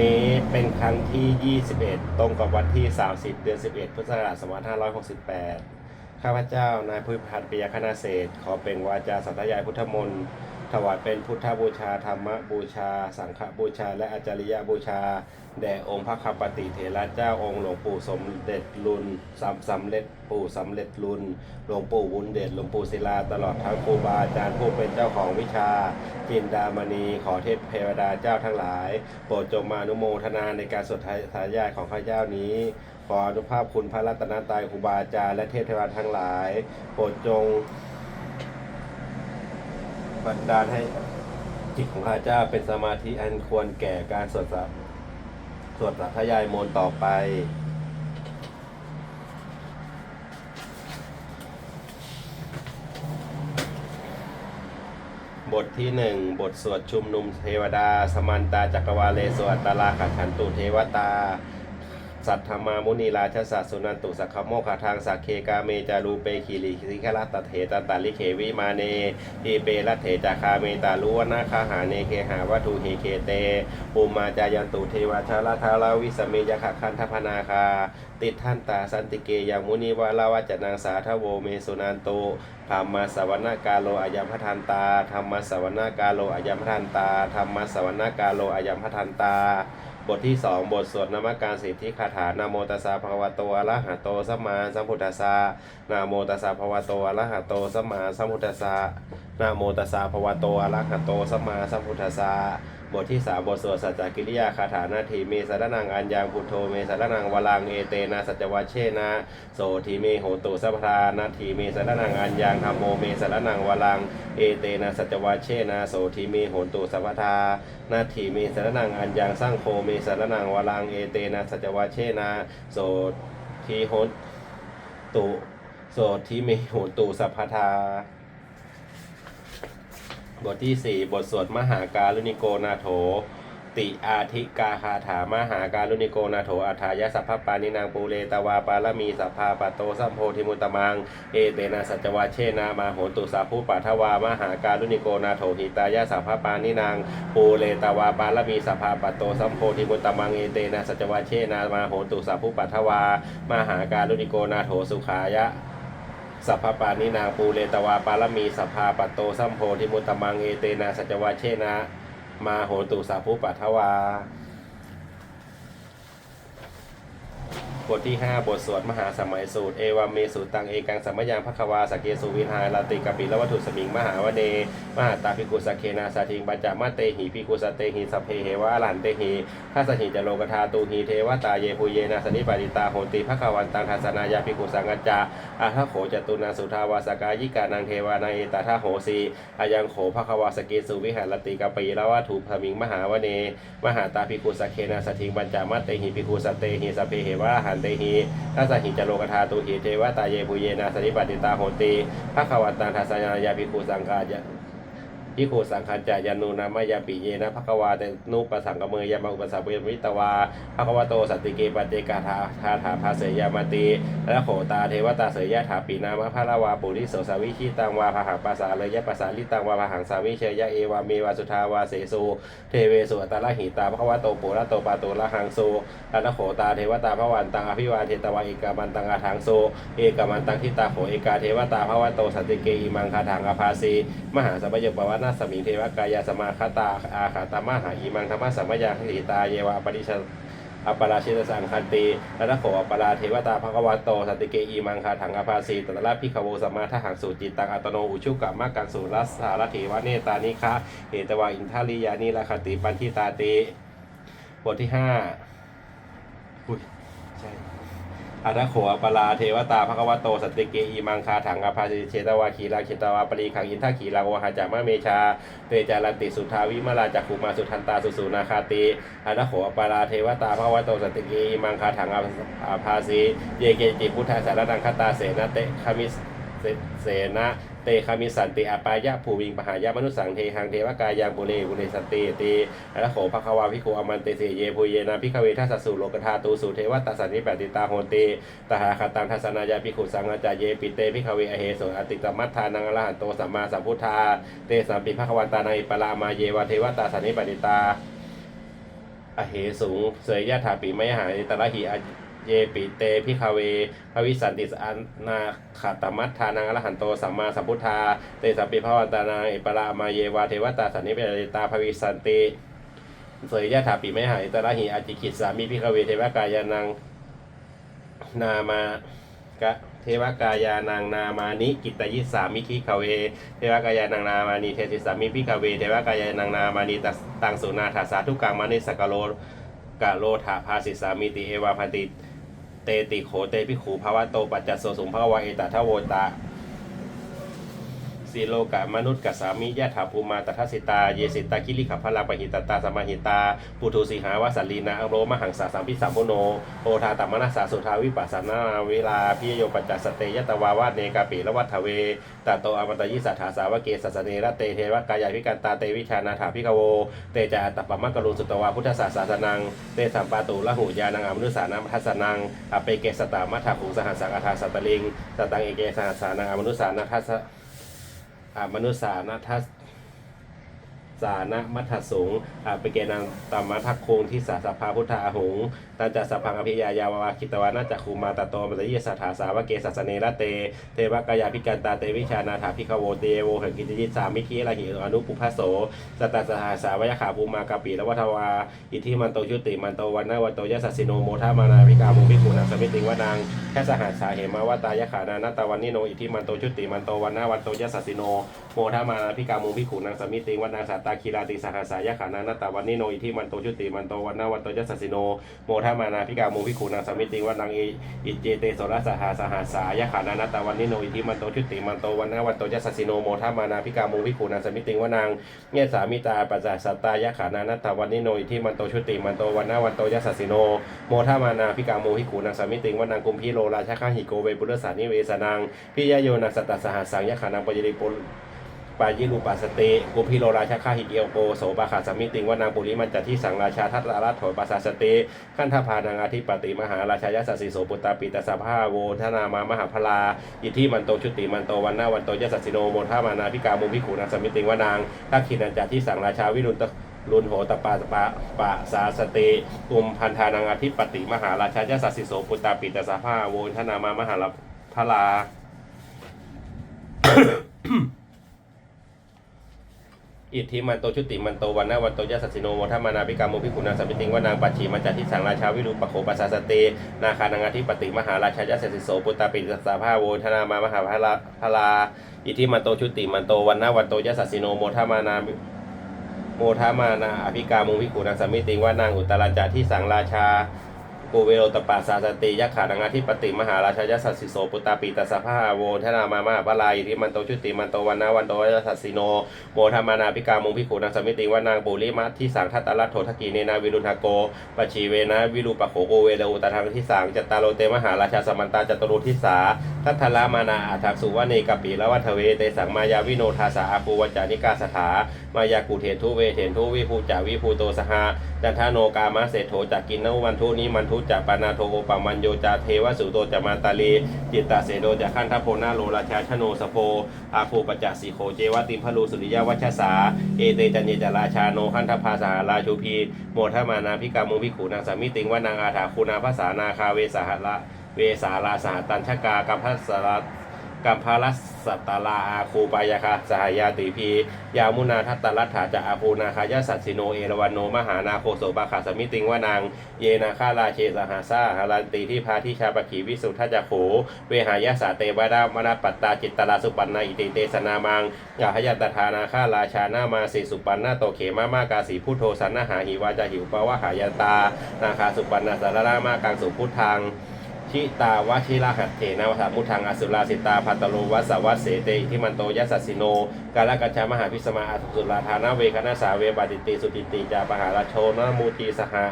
นี้เป็นครั้งที่ 21 ตรงกับวันที่ 30 เดือน 11 พุทธศักราช2568 ข้าพเจ้านายพุทธพัฒน์ปิยคณาเศษขอเป็นวาจาสัตยายพุทธมนต์ ถวายเป็นพุทธบูชาธรรมบูชา สังฆบูชา และอาจาริยบูชา แด่องค์พระคัมปติเถระเจ้าองค์หลวงปู่สมเด็จลุนสำสำเร็จปู่สำเร็จลุนหลวงปู่วุ้นเดชหลวงปู่ศิลาตลอดทั้งครูบาอาจารย์ผู้เป็นเจ้าของวิชา จินดามณีขอเทพเทวดาเจ้าทั้งหลาย โปรดจงมาอนุโมทนาในการสวดทายาทของข้าเจ้านี้ขออนุภาพคุณพระรัตนตรัยครูบาอาจารย์และเทพเทวดาทั้งหลาย โปรดจง บันดาลให้จิตของข้าเจ้าเป็นสมาธิอันควรแก่การสวดสัพสวดสัทยายมนต์ต่อไปบทที่หนึ่งบทสวดชุมนุมเทวดา สมันตาจักรวาเลสวดตาลาขันขันตุเทวตา สัทธมามุนีราชสัสสุนันตุสักขโมคาทางสักเคกาเมจารูเปคีริสิกรัตเถตตาลิเขวิมาเนทีเปรัตเถจาคาเมตาลุวนาคาหาเนเคหาวัตุเฮเคเตปุมาจายันตุเทวชาลาทาลาวิสเมยคคันทพนาคา ติดท่านตาสันติเกยังมุนีวาลาวจนางสาทโวเมสุนันโตธรรมสวนากาโลอายมพทันตาธรรมสวนากาโลอายมพทันตาธรรมสวนากาโลอายมพทันตา บทที่สองบทสวดนามการสิทธิคาถานาโมตัสสะภะวะโตอะระหะโตสัมมาสัมพุทธัสสะนาโมตัสสะภะวะโตอะระหะโตสัมมาสัมพุทธัสสะนาโมตัสสะภะคะวะโตอะระหะโตสัมมาสัมพุทธัสสะ บทที่สามบทสวดสัจจกิริยาคาถานาทีเมสรนังอัญญังพุทโธเมสรนังวลังเอเตนะสัจวัชเชนะโสทีเมโหตุสัพพานาทีเมสรนังอัญญังธรรมโมเมสรนังวลังเอเตนะสัจวัชเชนะโสทีเมโหตุสัพพานาทีเมสรนังอัญญังสร้างโคเมสรนังวลังเอเตนะสัจวะเชนะโสทีโหตุโสทีเมโหตุสัพพา บทที่ 4 บทสวดมหาการุณิโกนาโถ ติอาทิกาคาถามหาการุณิโกนาโถอัฏฐายสัพพปานินางปูเรตวาปาลมีสัพพาปโตสัมโพธิมุตมัง เอเตนะสัจวะเชนามาโหตุสาภูปัทวามหาการุณิโกนาโถหิตายสัพพปานินางปูเรตวาปาลมีสัพพาปโตสัมโพธิมุตตมังเอเตนะสัจวะเชนามาโหตุสาภูปัทวามหาการุณิโกนาโถสุขายะ สัพพปานินางปูเรตวาปารมีสัพพาปัตโตสัมโพธิมุตตมังเอเตนาสัจวาเชนะ มาโหตุสาภูปัทวา บทที่ 5 บทสวดมหาสมัยสูตร เอวามเมสุตัง เอกังสัมมยังภควาสเกสุวิหาลาติกปิละวัตถุสมิง มหาวเน มหาตาภิกุสเคนาสาทิงปัญจมาเตหิภิกุสเตหิสเพเหวะอรหันเตหิทัสสหิจโลกธาตูหิเทวตาเยภูเยนะสนิปาริตาโหติภควันตังทัสนายาภิกุสังกัจจาอาทะโขจตุนาสุทาวาสกายิกานังเทวานาเอตาทะโหสีอายังโขภควาสเกสุวิหารติกปิละวัตถุสมิง มหาวเน มหาตาภิกุสเคนาสถิงปัญจมาเตหิภิกุสเตหิสเพเหวะหันเตหิทัสหิจโลกธาตูหิเทวตาเยภูเยนาสนิปติตาโหติภควันตังทัสนายาภิกขุสังกายะ พิโคสังคัญจายานุนามายาปิเยนะภควาเตนุปสังกเมยยามาอุปสัพเพมิตวาภควโตสัตติเกปเจกาธาธาถาภาเสยามาติและโขตาเทวตาเสยยะถาปีนามะพะละวาปุริโสสาวิชิตังวาภหังปัสสาเลยยะปัสสาลิตังวาภหังสาวิเชยะเอวาเมวาสุทาวาเสสุเทเวสุอัตตละหิตาภควโตปุระโตปาโตละหังโซและโขตาเทวตาภวันตังอภิวาเทตวาเอกามันตังอาทังโซเอกามันตังทิตาโขเอกาเทวตาภวโตสัตติเกอิมังคาถังอภาสีมหาสัพพยปวัตนาสมิงเทวกายาสมาคตาอาคาตามหาอิมังธรรมะสัมมยาคติตาเยวาปริชาอัปปราชิตสังคันติและนโขอัปปราเทวตาภควตโตสัตติเกอีมังคาถังอภาสีตตระพิขโวสัมมาทหังสูจิตตังอัตโนอุชุกะมักกังสุรัสสารเถวะเนตานิคะเหตวาอินทาริยานิลาคติปันทิตาติบทที่ห้าอุ้ย อาทะโขอปลาเทวตาภควโตสตติเกอีมังคาถังอภาสิเชตวาขีราคิตวาปรีขังอินทาขีราโวหาจามะเมชาเตจารันติสุทาวิมาลาจักขุมาสุทันตาสุสุนาคาติอาทะโขอปลาเทวตาภควโตสตติเกอีมังคาถังอภาสิเยเกจิพุทธาสารนังคตาเสนาเตคามิสเสนา เตคามิสันติอปายะภูวิงปหายะมนุสังเทหังเทวกายังบุเรบุเรสันติตีอาทะโขภควาภิกขุอมันเตเสเยภูเยนะพิกเวทัสสุโลกธาตูสุเทวตัสันนิปติตาโหติตหาคตังทัศนายาภิขุสังฆจายเยปิเตภิกขเวอเหโสอติตมัทธานังอรหันโตสัมมาสัมพุทธาเตสัมปิภควันตานังอิปะลามาเยวาเทวตาสันนิปติตาอเหสูงเสยยะถาปีไม่หายตระหิอ เยปิเตพิคาเวภวิสันติสอานาขาตมัตทานังอรหันโตสัมมาสัมพุทธาเตสัพพิภวันตานังเอปรามาเยวาเทวตาสันนิเปรตาภวิสันติเสยยะถาปีไม่หายตระหิอจิกิจสามีพิคาเวเทวกายานังนามากะเทวกายานางนามานิกิตยิสามิคิขเว เทวกายานางนามานีเทศิสามิพิขเว เทวกายานางนามานีตัสตังสุนาถาสาทุกังมานิสกโลกะโลถาภาสิสามิติเอวาพันติ เตติโขเตพิขูภาวะโตปัจจโสสุงภาวะเอตัทโวตา สีโลกะมนุษย์กสามิยะถาภูมาตทัสสิตา เยสิตาคิริขพลาปหิตตาสมาหิตา ปุถุสีหาวสัลลีนาอโรมหังสาสัมพิสัมพโน โอทาตัมนัสาสุทาวิปัสสนาเวลาพิโยปัจจัสเตยตวาวาเนกาปิละวัฏเวตาโตอมันตยิสัทธาสาวเกสัสเนระเตเทวกายาพิกันตาเตวิชานาถาพิกโว เตจาตปะมะกรุสุตวาพุทธศาสสนัง เตสัมปาตุละหูยานังอมนุสานัมทัสนังอเปเกสตามัทถาภูสหัสสังอาทาสัตตลิงสตังเอเกสหัสสานังอมนุสานัทัส มนุษานะทัสสานะมัทสงฆ์อาปเกนังตามมักโคงที่สาสภาพุทธาหงตันจัสพังอภิยายาวาคิตวานาจักคูมาตโตมัตยิสัทธาสาวะเกสัสเนระเต เทวกายาพิกันตาเตวิชานาถาพิคโวเตโวเหกิจยิตสามิคิละหิอนุปุพโสสตัสหาสาวยขาภูมากาปีละวัทวา อิทิมันโตยุติมันโตวันนาวันโตยสัสสิโนโมทามานาพิกามุพิกุนังสมิติงวนังแค่สหัสสาเหมาวตายขานานาตาวันนิโนอิทิมันโตชุติมันโตวันนาวันโตยสัสสิโนโมทามานาพิกามุพิขุนังสมิติงวนังสัตตาคีราติสหัสสายขานานาตาวันนิโนอิทิมันโตชุติมันโตวันนาวันโตยสัสสิโนโมทมานาพิกามุพิขุนังสมิติงวนังอิอิเจเตโสรสหาสหัสายขานานาตาวันนิโนอิทิมันโตชุติมันโตวันนาวันโตยสัสสิโนโมทมานาพิกามุพิขุนังสมิติงวนังเนสามิตาปัจจสตายขานานาตาวันนิโนอิทิมันโตชุติมันโตวันนาวันโตยสัสสิโนโมทมานาพิกาโมหิกูนังสมิติงวันังกุมพิโลราชาคาหิโกเวปุรสานิเวสนังพิยโยนัสตตสหัสสังยขานังปยริปุล ปายิรูปัสสติกุมพิโลราชาคาหิเกียวโกโสปะขาสามิติงวันังปุริมันจัที่สังราชาทัตตาราถอยปัสสสติขันธพานังอาทิปติมหาราชายสสสิโสปุตตาปิตสภาโวทนามามหาพลาอิทธิมันโตชุติมันโตวันนาวันโตยสสิโนโมทามานาพิกาโมพิกูนังสามิติงวันังทักขินันจัที่สังราชาวิรุณตรุนโหตปาปะปะสาสเตกุมพันธานังอธิปติมหาราชายสสสิโสปุตตาปิตสภาโวนธนามามหาพลา อิทธิมันโตชุติมันโตวันนาวันโตยะสัสสิโนโมทัมานาภิกามุภิกุณาสัมปิติงวานางปัจฉีมันจัทิสังราชาวิรุปโขปัสสาสเตนาคานังอธิปติมหาราชายสัสสิโสปุตตาปิตสภาโวธนามามหาพลาพลาอิทธิมันโตชุติมันโตวันนาวันโตยะสัสสิโนโมทัมานาโมทามานาอภิกามุพิกุณังสมิติงว่านางอุตตรัญจาที่สังราชา กูเวโรตปาสาสติยักขานังอาทิปติมหาราชยสัสสิโสปุตตาปีตสภาโวทนามามาปลายที่มันโตชุติมันโตวันนาวันโตยัสสิโนโมทามานาภิกามุงพิกุณังสมิติว่านางปุริมัทที่สังทัตตรัตโททกีเนนาวิรุณโกปชีเวนะวิรูปโขโกเวโรอุตทังที่สังจตตาโลเตมหาราชาสมันตาจตุรุทิสาทัทธลามานาอาทักสุวเนกปีละวัทเวเตสังมายาวิโนทาสาอาภูวัจจานิกาสถามายากุเทนทุเวเทนทุวิภูจาวิภูโตสหะจันทโนกามาเศโถจักกินนวันทุนิมันทุจะปานาโทโอปามันโยจาเทวสุโตจะมาตาลีจิตตาเสโดจะขันทโพนาโลราชาชโนสโพอาภูปัจจสีโคเจวติมพลูสุริยวัชสาเอเตจันเยจราชาโนขันทภาสหราชูพีโมทมานาพิกามุพิขูนางสามิติงวานางอาถาคูนาภาษานาคาเวสหละเวสาลาสหตัญชกากัมพัสสา กัมพาลัสสัตตลาอาคูปายาคาสหายาติพียามุนาทัตตลัตถาจะอาภูนาคายาสัตสิโนเอราวันโนมหานาโคโสปาขาสมิติงวานางเยนาคาราเชสหาซาหารันติที่พาทิชาปขีวิสุทธจักโขเวหายาสาเตวดามนาปัตตาจิตตลาสุปันนาอิติเตสนามังยาหยาตถานาคาราชานามาสิสุปันนาโตเขมามากาสีพุทโธสันนาหาหิวาจาหิวปะวะหายาตานาคาสุปันนาสารรามากังสุพุทธัง ชิตาวชิราหัตเถนะวัฏมุทังอสุราสิตาพัตตโลวัสสวัสเสเตที่มันโตยัสสสิโน กาลกัญชามหาพิสมาอัตุสุราธานาเวคณาสาเวบาติติสุติติจาปหาราโชนมูตีสหะ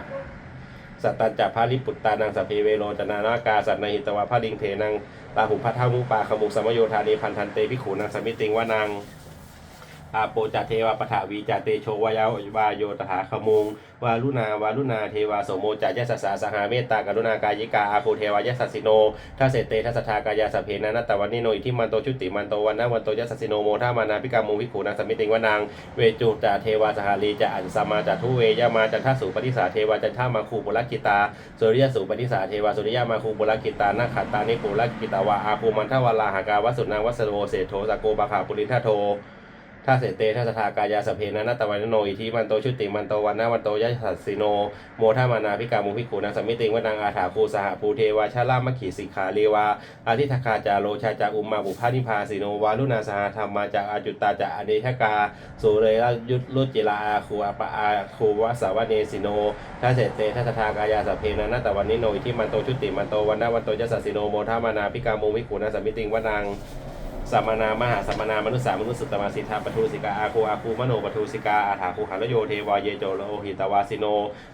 สัตตัญจะพาลิปุตตานังสัพเพเวโรจนานากาสัตนหิตวะพาลิงเทนังตาหุพัทธามุปาขมุสมโยธานีพันธันเตพิขูนังสมิติงวานัง อาโปจาเทวาปถาวีจาเตโชวายาวาโยตถาขมุงวารุณาวารุณาเทวาโสโมจายสัสสาสหาเมตตากรุณากายิกาอาโคเทวายสัสสิโนทัสเสเตทัสทากายาสเพนานัตตวันนิโนอิทิมันโตชุติมันโตวันนวันโตยสัสสิโนโมทามานาพิกามุงวิขูนาสมิติงวนังเวจูจาเทวาสหาลีจะอันสมาจัทุเวยามาจันทสุปฏิสาเทวาจันทามาคูปุรกิตาสุริยสุปฏิสาเทวาสุริยามาคูปุรกิตานาขัตตานิปุรกิตาวาอาภูมันทวาลาหากาวสุนาวัสโรเศโทสโกปะขาปุริทาโท ถ้าเสเตถ้าสทากายาสเพนะนัตตวันโนอิทิมันโตชุติมันโตวันนะวันโตยะสัสสิโน โมทามานาพิกามุพิกูนาสมิติงวนังอาถาภูสหภูเทวาชาลามขีสิกขาเลวาอาทิทคาจาโลชาจาอุมมาบุพานิพาสิโนวาลุนาสหธรรมาจาอาจุตตาจาอเดชกาสุเรลยุทลุจิลาอาคูอาปะอาคูวสาวเนสิโนถ้าเสเตถ้าสทากายาสเพนะนัตตวันนิโนอิทิมันโตชุติมันโตวันนะวันโตยะสัสสิโนโมทามานาพิกามุพิกูนาสมิติงวนัง สัมมนามหาสัมมนามนุษสามนุษย์สุตมาสิทธาปทุสิกาอาคูอาคูมโนปทุสิกาอาถาคูหันโยเทวาเยโจโลหิตวาสิโน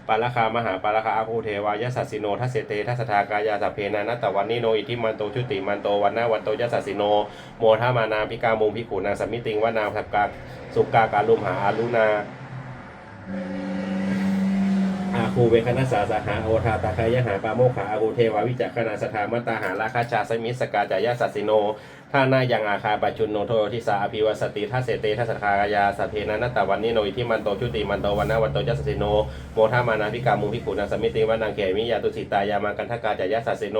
ปาลคามหาปาลคาอาคูเทวายสัสสิโนทัสเสเตทัสทากายาสัพเพนานัตตวันนิโนอิทิมันโตชุติมันโตวันนาวันโตยสัสสิโน โมทามานาพิกามุงพิขูนาสมิติงวนาสักกาสุกาการุมหาอารุณาอาคูเวคณสาสหาโอทาตาคายหาปาโมขาอาคูเทวาวิจักขณาสถามตาหาราคาชาสมิสกาจายาสัสสิโน ท่านายังอาคาปัจจุนโนโททิสาอภิวัสติทัสเสเตทัสสคายาสพเพนันตตวันนิโนอิทิมันโตชุติมันโตวันนาวันโตยัสสิโนโมทามานาพิกามุพิกุณาสมิติวานังเขมิยาตุสิตายามากันทกาจายาสัสสิโน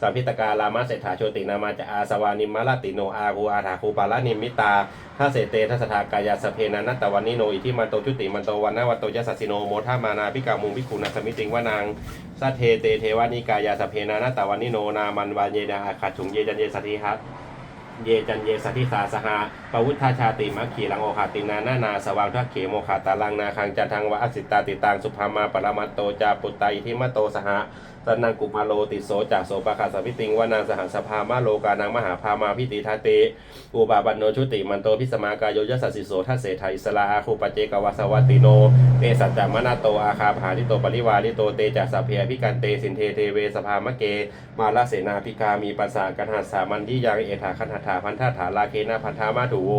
สัมพิตกาลามาเศรษฐาโชตินามาจะอาสวานิมมะลติโนอาคูอาถาคูปาลานิมิตาถ้าเสเตทัสถากายาสพเพนันตตวันนิโนอิทิมันโตชุติมันโตวันนาวันโตยัสสิโนโมทามานาพิกามุพิกุณาสมิติวานังสัทเทเตเทวานิกายาสพเพนานาตวันนิโนนามันวานเยนาอาคาถุงเยจันเยสัทธิหัต เยจันเยสัทิสาสหาปวุฒาชาติมัคขีลังโอคาตินานานาสว่างทักเขโมคาตาลังนาคังจันทังวะอสิตาติตังสุภามาปรมัตโตจาปุตตาอิทิมโตสหะ สนังกุมาโลติโสจากโสปะคาสวิติงวานางสหัสภามาโลกานังมหาภามาพิติทาเตอุบาบันโนชุติมันโตพิสมากายโยยสัสสิโสทัสเสทาอิสลาอาคูปเจกวาสวัตติโนเตสัจจามนาโตอาคาภาลิโตปริวาลิโตเตจัสสพเพอภิกันเตสินเทเทเวสภามะเก มาลาเสนาพิกามีปัสสากันหัสสามันที่ยังเอถาคันหถาพันธาถาลาเคนาพันธามาถูโว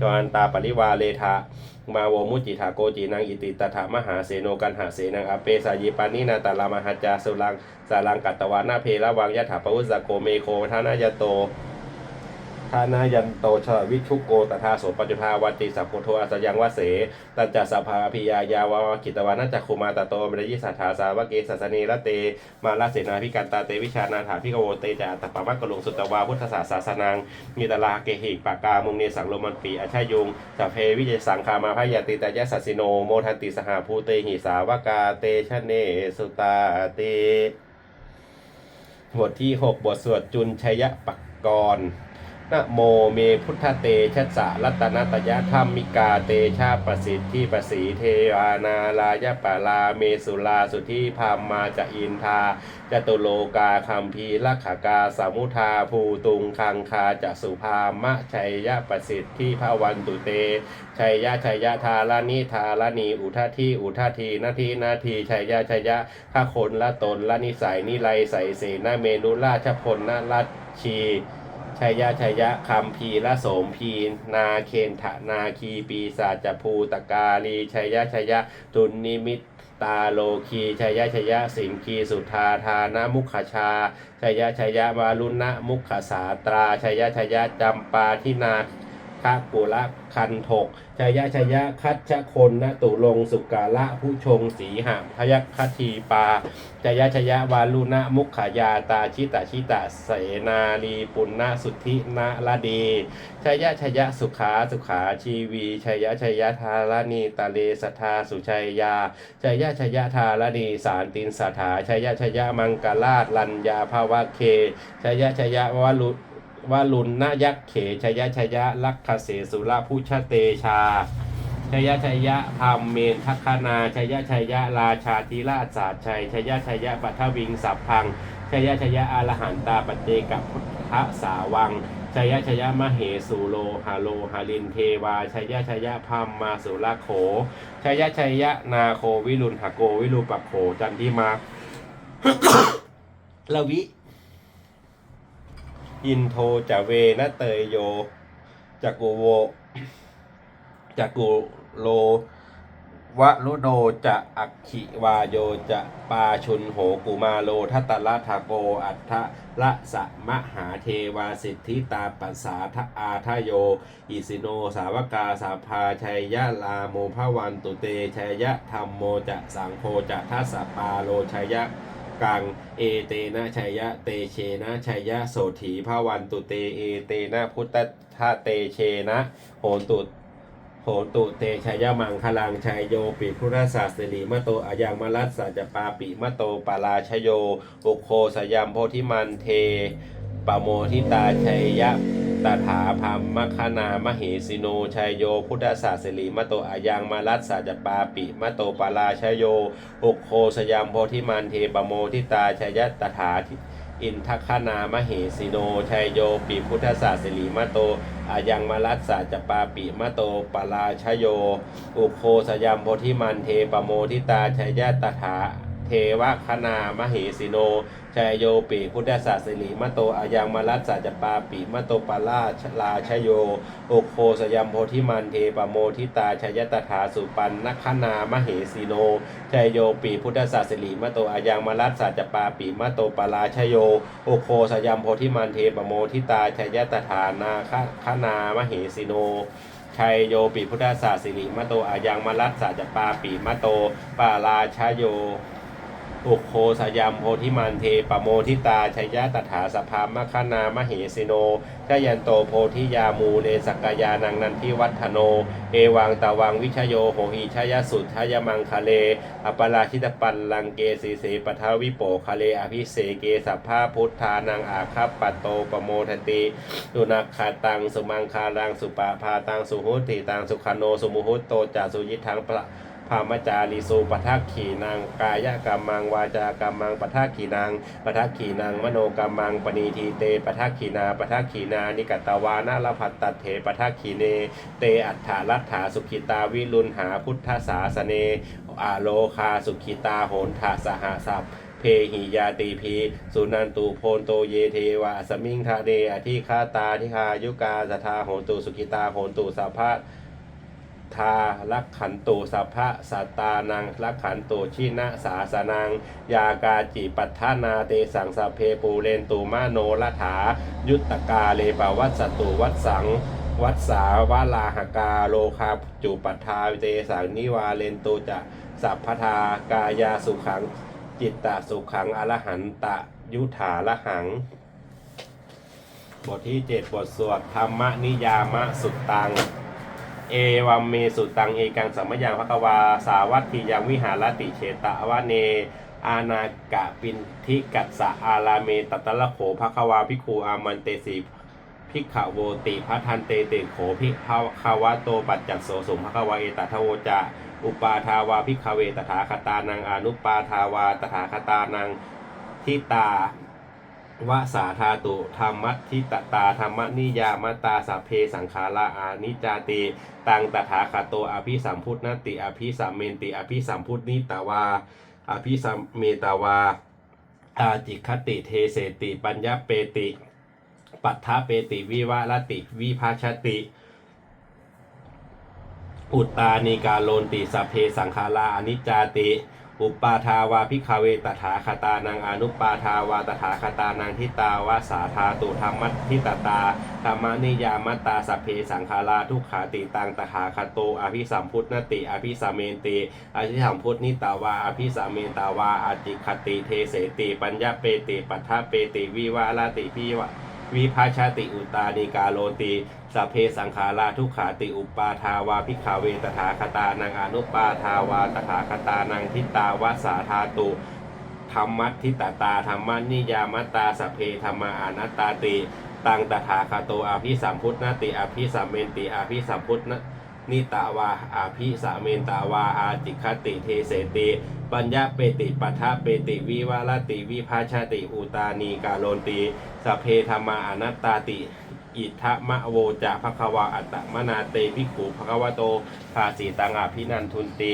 จวันตาปริวาเลทามาโวมุจิถาโกจีนังอิติตถามหาเสโนกันหาเสนังอเปสายิปานินาตาลามหัจาสุลังสารังกัตตวานาเพละวังยะถาปวุสโกเมโคทานายโต ทานายันโตชวิชุกโกตถาโสปัจจุทาวัติสัพพุโทอสยังวเสตัญจสภาพิยายาวากิตวานาจักคุมาตโตมรยิสัทธาสาวกเกสัสนีละเตมาลาเสนาพิกันตาเตวิชานาถาพิกโวเตจะอัตปะมะกลุงสุตวาพุทธศาสสนังมีตลาเกหิปากามุงเนสังโลมันปีอชายุงสัพเพวิเจสังคามาพยาติตายะสัสสิโนโมทันติสหภูเตหิสาวกาเตชเนสุตาเตบทที่ 6 บทสวดจุนชยปักกร นะโมเมพุทธเตชัสะรัตนตยะธรรมิกาเตชาประสิทธิประสีเทวานาลายปะลาเมสุลาสุธิพามมาจะอินทาจตุโลกาคัมพีลักขกาสามุทาภูตุงคังคาจะสุภามะชัยยะประสิทธิภาวันตุเต ชัยยะชัยยะทาลานิทาลานีอุทาทีอุทาทีนาทีนาทีชัยยะชัยยะข้าคนละตนละนิสัยนิไลใสเสนาเมนุราชพลนาราชี ชัยยะชัยยะคำพีละโสมพี นาเคนทะนาคีปีศาจภูตกาลีชัยยะชัยยะตุนนิมิตตาโลคีชัยยะชัยยะสิงคีสุธาธานะมุขชาชัยยะชัยยะมาลุณะมุขสาตราชัยยะชัยยะจำปาทินา คกุละคันถกชัยยะชัยยะคัจฉคนนตุลงสุกาละผู้ชงสีหามพยัคคทีปาจยะชยะวาลุณะมุขขายาตาชิตาชิตาเสนาลีปุณณสุทธินาลดีชยะชยะสุขาสุขาชีวีชยะชยะทารานีตาเลสทาสุชัยยาชยะชยะทารานีสารตินสถาชยะชยะมังกลาดลัญญาภาวะเคชยะชยะวาลุ วาลุณนยักเขชยะชยะลักขเสสุระพุชเตชาชยะชยะพามเมนทัคคนาชยชยะราชาธิราชศาสตร์ชัยชยะชยะปัทวิงสัพพังชยะชยะอรหันตาปเจกับพุทธสาวังชยะชยะมเหสุโลหาโลหาลินเทวาชยะชยะพัมมาสุระโขชยะชยะนาโควิรุณหโกวิรูปโขจันทิมาลวิ อินโทจะเวนะเตยโยจักโกโวจักุโลวะลุโดจะอักขิวาโยจะปาชุนโหกุมาโลทัตตละทาโกอัฏฐละสะมหาเทวาสิทธิตาปัสสาทะอาทโย อิสิโนสาวกาสาพาชัยยะลาโมภวันตุเตชัยยะธรรมโมจะสังโฆจะทัสสปาโลชัยยะ กัง เอเตนะชัยยะเตเชนะชัยยะโสถีภาวันตุเตเอเตนะพุทธทาเตเชนะโหนตุโหนตุเตชัยยะมังคลังชัยโยปิพุทธศาสริมะโตอายังมรัสสัจปาปิมะโตปาราชโย อุโคสยามโพธิมันเท ปโมทิตาชัยยะตถาพามมคณามเหสิโนชัยโย พุทธศาสริมโตอายังมารัสสัจปาปิมโตปาราชโยอุโคสยามโพธิมันเทปโมทิตาชัยยะตถาอินทคานามเหสิโนชัยโยปิพุทธศาสลีมโตอายังมารัสสาจปาปิมโตปาราชโย อุโคสยามโพธิมันเทปโมทิตาชัยยะตถา เทวคณามเหสิโนชัยโยปิพุทธศาสลีมโตอายังมรัสสาจปาปิมโตปาราชลาชโย โอโคสยามโพธิมันเทปโมทิตาชยตถาสุปันนคณามเหสิโนชัยโยปีพุทธศาสลีมโตอายังมรัสสัจปาปีมโตปาราชโย โอโคสยัมโพธิมันเทปโมทิตาชัยตถานาคคณามเหสิโนชัยโยปีพุทธศาสลีมโตอายังมรัสสัจปาปีมโตปาราชโย อุโคสยามโพธิมันเทปโมทิตาชัยยะตถาสภามคณามเหสิโนชยันโตโพธิยามูเนสกยานังนันทิวัฒโน เอวังตาวังวิชโยโหหิชยสุทยมังคะเล อปราชิตปันลังเกสีเสปทาวิโปคะเลอภิเสเกสัพพาพุทธานังอาคัปปัตโตปโมทติตุนักขาตังสุมังคารังสุปาพาตังสุหุติตังสุขโนสุมุหุตโตจาสุยิทังปะามจาริสูปทักขีนางกายกรรมังวาจากรรมังปทักขีนางปทักขีนางมโนกรรมังปณีทีเตปทักขีนาปทักขีนานิกตวานาลพัตตัดเถปทักขีเน เตอัฏฐาลัฏฐาสุขิตาวิรุณหาพุทธศาสเนอาโลคาสุขิตาโหนทาสหสัพเพหิยาติพีสุนันตุโพนโตเยเทวะสมิงทาเดอธิคาตาทิคายุกาสทาโหตุสุขิตาโหตุสัพพะ ทาลักขันตุสัพพะสัตตานังลักขันตุชินะสาสนัง ยากาจิปัฏฐานาเตสังสเพปูเรนตุมาโนละถา ยุตตกาเลปวัสสตุวัดสังวัดสาวาลาหกาโลคาจุปัฏฐาเตสังนิวาเลนตุจะสัพพทากายาสุขังจิตตสุขังอรหันตะยุถาละหัง บทที่ 7 บทสวดธรรมนิยามะสุตตัง เอวัมเมสุตังเอกังสัมมยังภควา สาวัตถิยังวิหารติเชตะวะเน อานากะปินทิกัสสะอาราเมตตะละโขภควาพิคูอามันเตสีพิกขโวติพัทันเตเตโขพิภาควะโตปัจจักโสสุมภควาเอตทโวจะอุปาทาวาพิกขเวตถาคตานังอนุปาทาวาตถาคตานังทิตา วสาธาตุธรรมทิตตาธรรมนิยามตาสัพเพสังขาราอานิจาติ ตังตถาคตโตอภิสัมพุทธนติ อภิสัมเมนติ อภิสัมพุทธนิตาวา อภิสัมเมตาวา อาจิคติเทเสติ ปัญญเปติ ปัฏฐเปติวิวารติ วิภาชติ อุตตานิกาโลนติสัพเพสังขาราอนิจจาติ อุปาทาวาพิคาเวตถาคตานังอนุปาทาวาตถาคตานังทิตาวาสาธาตุธรรมัตทิตตาธรรมนิยามตตาสัพเพสังขาราทุกขาติตังตถาคโตอภิสัมพุทธนติอภิสัมเมนติอภิสัมพุทธนิตาวาอภิสัมเมตาวาอาจิคติเทเสติปัญญาเปติปัฏฐเปติวิวารติพิวะ วิภาชาติอุตานิกาโลติสัพเพสังขาราทุกขาติอุปาทาวาพิกขาเวตถาคตานังอนุปาทาวาตถาคตานังทิตาวาสาธาตุธรรมัตทิตตาธรรมนิยามตาสัพเพธรรมาอนัตตาติ ตังตถาคโตอภิสัมพุทธนติอภิสัมเมนติอภิสัมพุทธ นิตาวาอาภิสาเมนตาวาอาจิคติเทเสติปัญญาเปติปัทภเปติวิวาลติวิภาชาติอุตานีกาโลนตีสเพธรรมาอนัตตาติอิทะมะโวจะภควาอัตตมนาเตภิกขุภควโตภาสีตังอาภินันทุนติ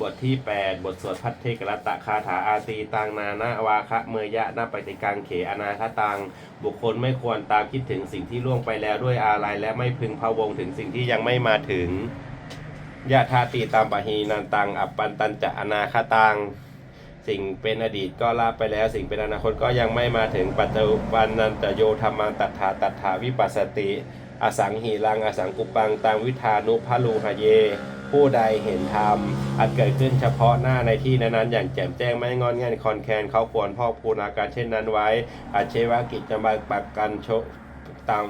บทที่ 8 บทสวดพัทเทกรัตะคาถาอาตีตังนานาวาคะเมยะนาปฏิกังเขอนาคตัง บุคคลไม่ควรตามคิดถึงสิ่งที่ล่วงไปแล้วด้วยอาลัยและไม่พึงพะวงถึงสิ่งที่ยังไม่มาถึงยะทาติตามปะหีนันตัง อัปปันตันจะอนาคตัง สิ่งเป็นอดีตก็ลาไปแล้ว สิ่งเป็นอนาคตก็ยังไม่มาถึงปัจจุบันนันจะโยธรรมังตัถาตัถาวิปัสสติ อสังหีรังอสังกุปังตังวิธานุพะลูหะเย ผู้ใดเห็นธรรมอันเกิดขึ้นเฉพาะหน้าในที่นั้นๆอย่างแจ่มแจ้งไม่งอนแง่นคอนแคนเขาควรพ่อพูนาการเช่นนั้นไว้ อาเชวกิจจะมาปักกันโชตัง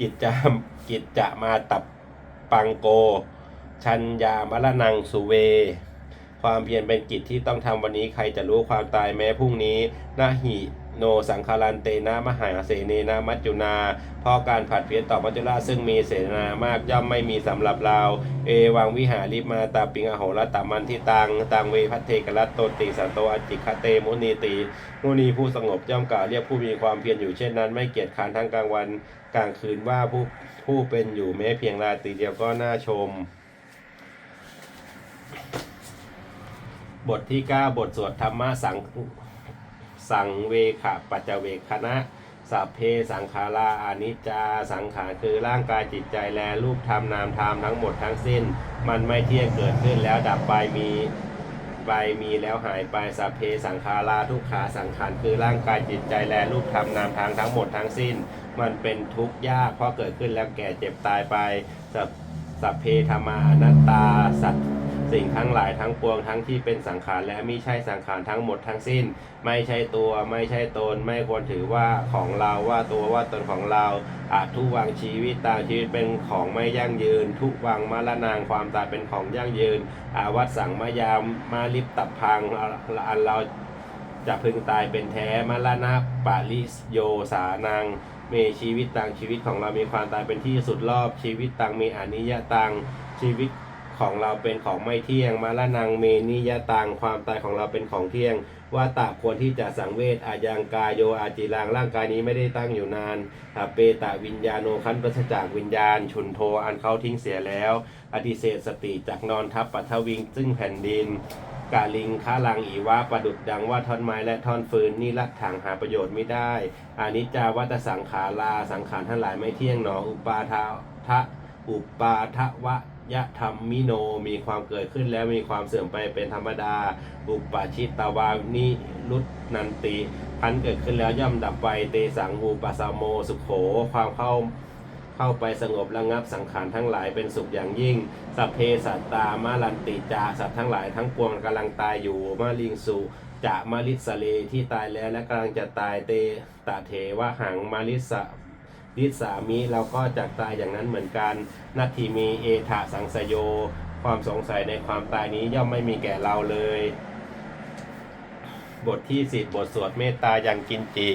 กิจจะกิจจะมาตับปังโก ชัญญามรนังสุเว ความเพียรเป็นกิจที่ต้องทำวันนี้ใครจะรู้ความตายแม้พรุ่งนี้นาหิ โนสังคารันเตนะมหาเสนนะมัจจุนาเพราะการผัดเพี้ยนต่อมัจจุราชซึ่งมีเสนามากย่อมไม่มีสำหรับเรา เอวังวิหาริมาตาปิงอโหรตามันทิตังตังเวพัทเทกรัตโตติสันโตอจิคเตมุนีติมุนีผู้สงบย่อมกล่าวเรียกผู้มีความเพียรอยู่เช่นนั้น ไม่เกียจค้านทั้งกลางวันกลางคืนว่าผู้ผู้เป็นอยู่แม้เพียงราตรีเดียวก็น่าชมบทที่ 9 บทสวดธรรมะสัง สังเวขะปัจจเวคคณะสัพเพสังขาราอานิจจา สังขารคือร่างกายจิตใจและรูปธรรมนามธรรมทั้งหมดทั้งสิ้น มันไม่เที่ยงเกิดขึ้นแล้วดับไปมีไปมีแล้วหายไปสัพเพสังขาราทุกขาสังขารคือร่างกายจิตใจและรูปธรรมนามธรรมทั้งหมดทั้งสิ้น มันเป็นทุกข์ยากเพราะเกิดขึ้นแล้วแก่เจ็บตายไปสัพเพธรรมาอนัตตาสัต สิ่งทั้งหลายทั้งปวงทั้งที่เป็นสังขารและไม่ใช่สังขารทั้งหมดทั้งสิ้น ไม่ใช่ตัวไม่ใช่ตน ไม่ควรถือว่าของเราว่าตัวว่าตนของเราอาจทุวังชีวิตตามชีวิตเป็นของไม่ยั่งยืน ทุวังมรณางความตายเป็นของยั่งยืน อาวัตสังมายามมาลิปตับพังอันเราจะพึงตายเป็นแท้มรณะปาลิโยสานังเมชีวิตตังชีวิตของเรามีความตายเป็นที่สุดรอบชีวิตตังมีอนิยตังชีวิต ของเราเป็นของไม่เที่ยง มาละนังเมนิยตังความตายของเราเป็นของเที่ยง ว่าตาควรที่จะสังเวชอายังกายโยอาจิรังร่างกายนี้ไม่ได้ตั้งอยู่นานถาเปตะวิญญาโนคันปราศจากวิญญาณ ชุนโทอันเขาทิ้งเสียแล้ว อธิเศษสติจากนอนทับปัทวิง ซึ่งแผ่นดินกาลิงคาลังอีวะประดุดดังว่าท่อนไม้และท่อนฟืนนี่ละถังหาประโยชน์ไม่ได้ อานิจจาวัตสังขาราสังขารทั้งหลายไม่เที่ยงหนออุปาทาทะอุปาทวะ ยะธรรมมิโนมีความเกิดขึ้นแล้วมีความเสื่อมไปเป็นธรรมดา อุปาชิตตาวานิรุตนันติพันเกิดขึ้นแล้วย่อมดับไปเตสังหูปัสสโมสุขโข ความเข้าเข้าไปสงบระงับสังขารทั้งหลายเป็นสุขอย่างยิ่ง สัพเพสัตตามาลันติจาสัตว์ทั้งหลายทั้งปวงกำลังตายอยู่มาลิงสุจะมาลิสเลที่ตายแล้วและกำลังจะตายเตตะเทวะหังมาลิสะดิสามิเราก็จากตายอย่างนั้นเหมือนกันนาทีมีเอถาสังสยโย ความสงสัยในความตายนี้ย่อมไม่มีแก่เราเลย บทที่สิบบทสวดเมตตายังกินจิ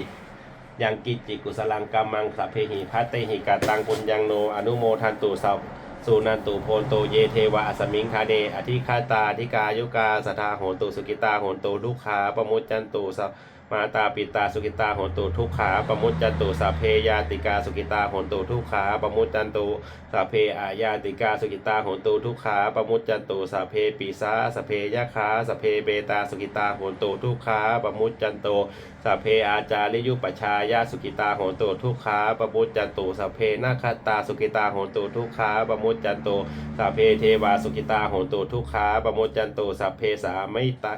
ยังกินจิกุสลังกามังสัพเพหิพัตเตหิกาตังปุญญังโน อนุโมทันตุสัพสุนันตุโพนโตเยเทวะอสมิงคาเดอธิคาตาธิกายุกาสทาโหตุสุกิตาโหตุลูกขาปมุจจันตุสัพ มาตาปิตาสุกิตาโหนตุทุกขาปมุจจันตุสัพเพยาติกาสุกิตาโหนตุทุกขาปมุจจันตุสัพเพอาญาติกาสุกิตาโหนตุทุกขาปมุจจันตุสัพเพปิสาสัพเพยะขาสัพเพเบตาสุกิตาโหนตุทุกขาปมุจจันตุสัพเพอาจาริยุปชายาสุกิตาโหนตุทุกขาปมุจจันตุสัพเพนาคตาสุกิตาโหนตุทุกขาปมุจจันตุสัพเพเทวาสุกิตาโหนตุทุกขาปมุจจันตุสัพเพสามิตะ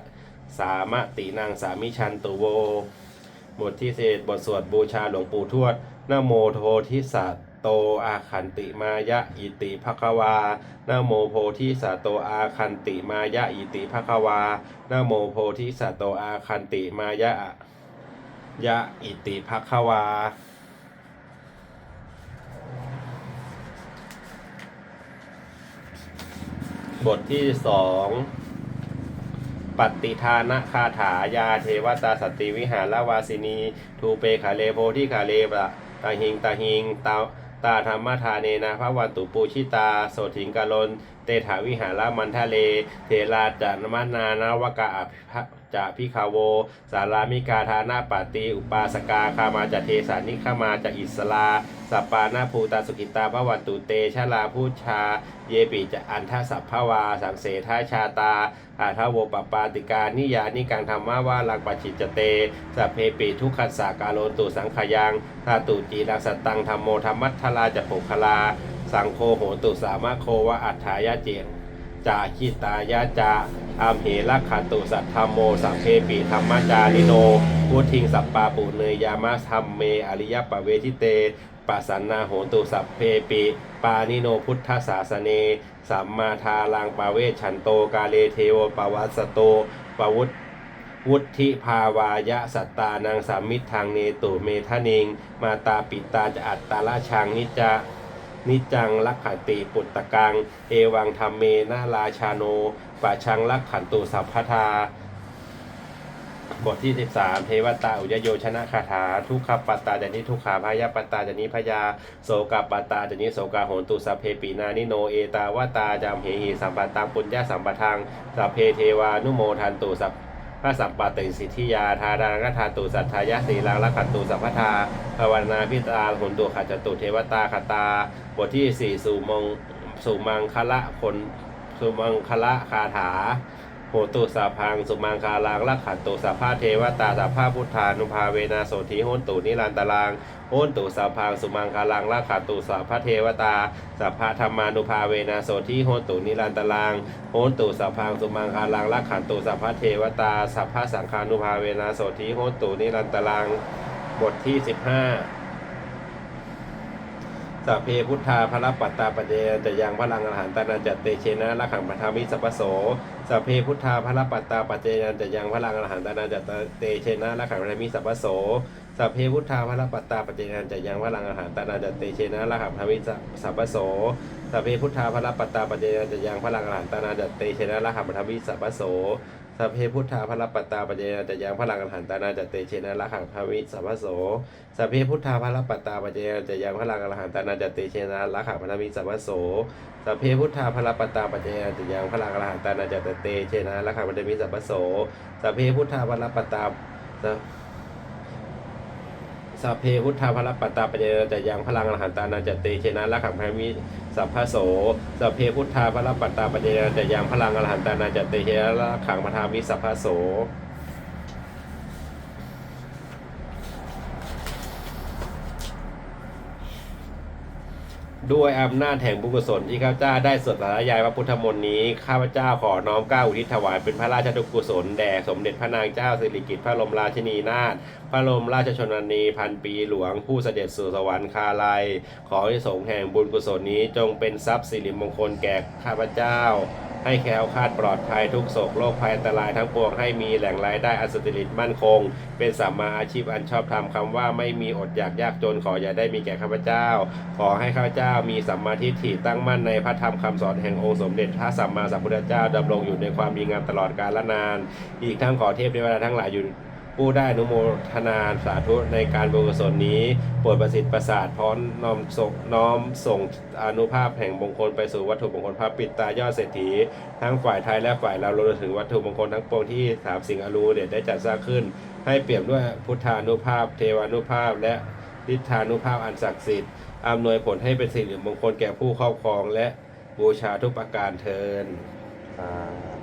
สามะตินางสามิชันตุโว บทที่เศษบทสวดบูชาหลวงปู่ทวดนโมโททิสัตโตอาคันติมายะอิติภควานโมโพธิสัตโตอาคันติมายะอิติภควานโมโพธิสัตโตอาคันติมายะยะอิติภควาบทที่สอง ปฏิทานะคาถายาเทวตาสติวิหารวาสินี ทูเปขาเลโพธิขาเลปะตาหิงตาหิงตาตาธรรมทาเนนะพระวันตุปูชิตา โสถิงกาลนเตถาวิหารมันทะเล เทราจานมนานาวกะอภิภะ จะพิคาโว สารามิกาทานาปาติ อุปาสกาคามาจะเทสานิขามาจะอิสลาสัปานาภูตาสุกิตาพระวันตุเตชะลาพูชา เยปิจะอันทสัพพวา สังเสทาชาตา อาทาโวปปาติกานิยานิกังธรรมะวาลังปจิจจเตสัพเพปิทุกขัสสากาโลตุสังขยังทาตุจีรังสตังธรรมโมธรรมัททลาจะปุคลา สังโฆโหตุสามะโควะอัฏฐายะเจง จาคิตายะจาอัมเหลักขันตุสัทธรมโม สัพเพปิธรรมจาริโนพุทธิงสัปปาปุเนยยามะธรรมเมอริยปะเวทิเตปัสันนาโหตุสัพเพปิ ปานิโนพุทธศาสเน สัมมาทาลังปาเวชันโตกาเลเทโวปวัสโตปวุฒวุฒิภาวายะสัตตานังสามิทธังเนตุเมทะนิงมาตาปิตาจะอัตตาละชังนิจจา นิจังลักขันติปุตตะกัง เอวังธรรมเมนาราชาโนปะชังลักขันตุสัพพทาบทที่ 13 เทวตาอุยโยชนะคาถา ทุกขปัตตาจนิทุกขาพายปัตตาจนิพยาโสกาปัตตาจนิโสกาโหนตุสัพเพปีนานิโนเอตาวตาจามเหหิสัมปัตตังปุญญาสัมปทังสัพเพเทวานุโมทันตุสัพ ระสัมปติสิทธิยาทาดานกทาตุสัทธายะสีลังละขันตุสัพพทาภาวนาพิตาหุนตุขัจตุเทวตาคตา บทที่4สุมงสุมังคละคนสุมังคละคาถา ตุสาพัง สุมังคาลังลักขันตุสัพพะเทวตาสัพพะพุทธานุภาเวนาโสธิโหนตุนิรันตรังโหนตุสาพัง สุมังคาลังลักขันตุสัพพะเทวตาสัพพะธรรมานุภาเวนาโสธิโหนตุนิรันตรังโหนตุสาพัง สุมังคาลังลักขันตุสัพพะเทวตาสัพพะสังฆานุภาเวนาโสธิโหนตุนิรันตรังบทที่15สัพเพพุทธาพระปัตตาปเจจะยังพลังอรหันตนาจัตเตเชนะละขังปทามิสัพพโส สัพเพพุทธาพระปัตตาปเจนจะยังพลังอรหันตานาจะเตเชนะละขังปทามิสัพพโสสัพเพพุทธาพระปัตตาปเจนจะยังพลังอรหันตานาจะเตเชนะละขังปทามิสัพพโสสัพเพพุทธาพระปัตตาปเจนจะยังพลังอรหันตานาจะเตเชนะละขังปทามิสัพพโส สัพเพพุทธาพระปัตตาปเจจะยังพลังอรหันตานาจัตเตเชนะละขังพามิสัพพโสสัพเพพุทธาภรปัตตาปเจจะยังพลังอรหันตานาจเตเชนะละขังพามิสัพพโสสัพเพพุทธาภรปัตตาปเจจะยังพลังอรหันตานาจตเตเชนะละขังพามิสัพพโสสัพเพพุทธาภรปัตตา สัพเพพุทธาภรปัตตาปเจจะยังพลังอรหันตานาจติเชนะละขังพมิสัพพโสสัพเพพุทธาภรปัตตาปเจจะยังพลังอรหันตานาจติเชนะละขังพนามิสัพพโสด้วยอำนาจแห่งบุญกุศลที่ข้าพเจ้าได้สวดสาธยายพระพุทธมนต์นี้ ข้าพเจ้าขอน้อมเกล้าอุทิศถวายเป็นพระราชดุกุศลแด่สมเด็จพระนางเจ้าสิริกิติ์พระบรมราชินีนาถพระบรมราชชนนีพันปีหลวงผู้เสด็จสู่สวรรคาลัย ขอให้สงแห่งบุญกุศลนี้จงเป็นทรัพย์สิริมงคลแก่ข้าพเจ้า ให้แคล้วคลาดปลอดภัยทุกโศกโรคภัยอันตรายทั้งปวงให้มีแหล่งรายได้อันสุจริตมั่นคง เป็นสัมมาอาชีพอันชอบธรรมคำว่าไม่มีอดอยากยากจนขออย่าได้มีแก่ข้าพเจ้า ขอให้ข้าพเจ้ามีสัมมาทิฏฐิตั้งมั่นในพระธรรมคำสอนแห่งองค์สมเด็จพระสัมมาสัมพุทธเจ้าดำรงอยู่ในความมีงามตลอดกาลนาน อีกทั้งขอเทพเทวดาทั้งหลายอยู่ ผู้ได้นุโมทนาสาธุในการบุญกุศลนี้โปรดประสิทธิ์ประสาทพร้อมน้อมส่งน้อมส่งอนุภาพแห่งมงคลไปสู่วัตถุมงคลพระปิดตายอดเศรษฐี ทั้งฝ่ายไทยและฝ่ายเรารวมถึงวัตถุมงคลทั้งปวงที่สามสิ่งอรูเดชได้จัดสร้างขึ้น ให้เปี่ยมด้วยพุทธานุภาพ เทวานุภาพ และฤทธานุภาพอันศักดิ์สิทธิ์อำนวยผลให้เป็นสิริมงคลแก่ผู้ครอบครองและบูชาทุกประการเทินสา